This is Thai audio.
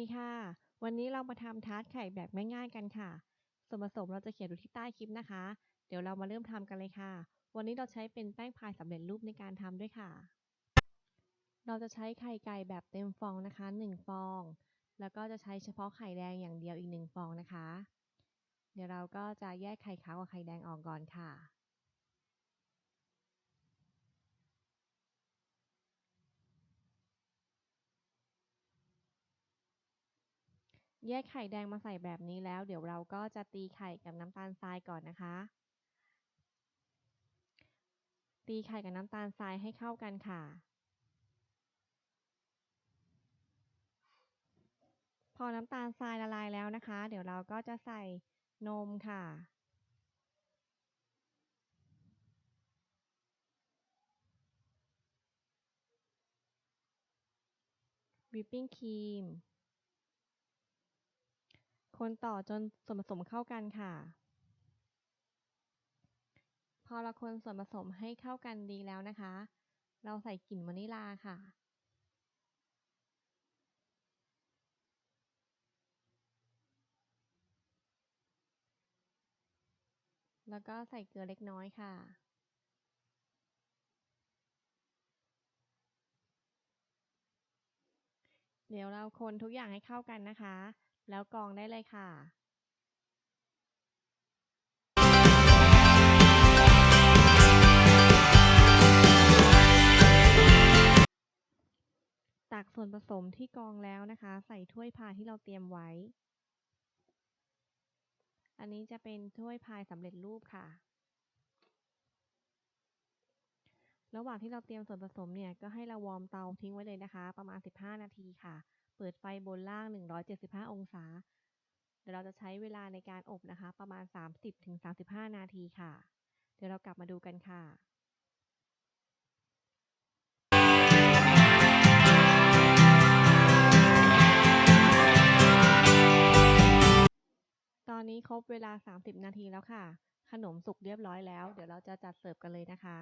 ดีค่ะ วันนี้เรามาทำทาร์ตไข่แบบง่ายๆกันค่ะ ส่วนผสมเราจะเขียนอยู่ที่ใต้คลิปนะคะ เดี๋ยวเรามาเริ่มทำกันเลยค่ะ วันนี้เราใช้เป็นแป้งพายสำเร็จรูปในการทำด้วยค่ะ เราจะใช้ไข่ไก่แบบเต็มฟองนะคะ 1 ฟอง แล้วก็จะใช้เฉพาะไข่แดงอย่างเดียวอีก 1 ฟองนะคะ เดี๋ยวเราก็จะแยกไข่ขาวกับไข่แดงออกก่อนค่ะ แยกไข่แดงมาใส่แบบนี้แล้ว เดี๋ยวเราก็จะตีไข่กับน้ำตาลทรายก่อนนะคะ ตีไข่กับน้ำตาลทรายให้เข้ากันค่ะ พอน้ำตาลทรายละลายแล้วนะคะ เดี๋ยวเราก็จะใส่นมค่ะวิปปิ้งครีม คนต่อจนส่วนผสมเข้ากันค่ะ พอเราคนส่วนผสมให้เข้ากันดีแล้วนะคะ เราใส่กลิ่นวานิลาค่ะ แล้วก็ใส่เกลือเล็กน้อยค่ะเดี๋ยวเราคนทุกอย่างให้เข้ากันนะคะ แล้วกรองได้เลยค่ะตักส่วนผสมที่กรองแล้วนะคะ ใส่ถ้วยพายที่เราเตรียมไว้ อันนี้จะเป็นถ้วยพายสำเร็จรูปค่ะ ระหว่างที่เราเตรียมส่วนผสมเนี่ยก็ให้เราวอร์มเตาทิ้งไว้เลยนะคะ ประมาณ 15 นาทีค่ะ เปิดไฟบนล่าง 175 องศา เดี๋ยวเราจะใช้เวลาในการอบนะคะ ประมาณ 30-35 นาทีค่ะ เดี๋ยวเรากลับมาดูกันค่ะตอนนี้ครบเวลา 30 นาทีแล้วค่ะ ขนมสุกเรียบร้อยแล้ว เดี๋ยวเราจะจัดเสิร์ฟกันเลยนะคะ